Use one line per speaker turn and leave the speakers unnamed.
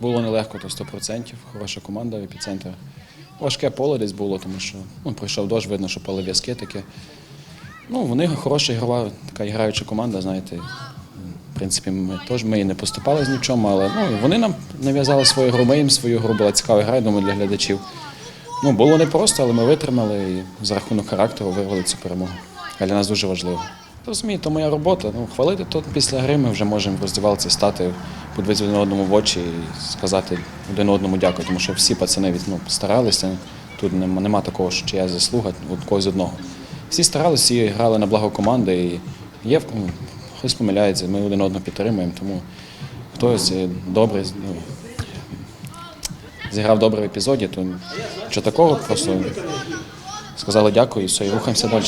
Було нелегко, то 100%. Хороша команда, епіцентр. Важке поле десь було, тому що ну, пройшов дощ, видно, що поле в'язке таке. Ну, вони хороша ігрова, така граюча команда, знаєте. В принципі, ми теж ми і не поступали з нічому, але ну, вони нам нав'язали свою гру, ми їм свою гру була цікава гра, я думаю, для глядачів. Ну, було непросто, але ми витримали і за рахунок характеру вирвали цю перемогу. А для нас дуже важливо. Розумієте, моя робота. Ну, хвалити то після гри ми вже можемо в роздівалці стати, подивитися один одному в очі і сказати один одному дякую, тому що всі пацани від, ну, старалися. Тут нема, нема такого, що чия заслуга от когось одного. Всі старалися, всі грали на благо команди. І є ну, хтось помиляється, ми один одного підтримуємо, тому хтось е, добре ну, зіграв добре в епізоді, то що такого, просто сказали дякую і все, і рухаємося далі.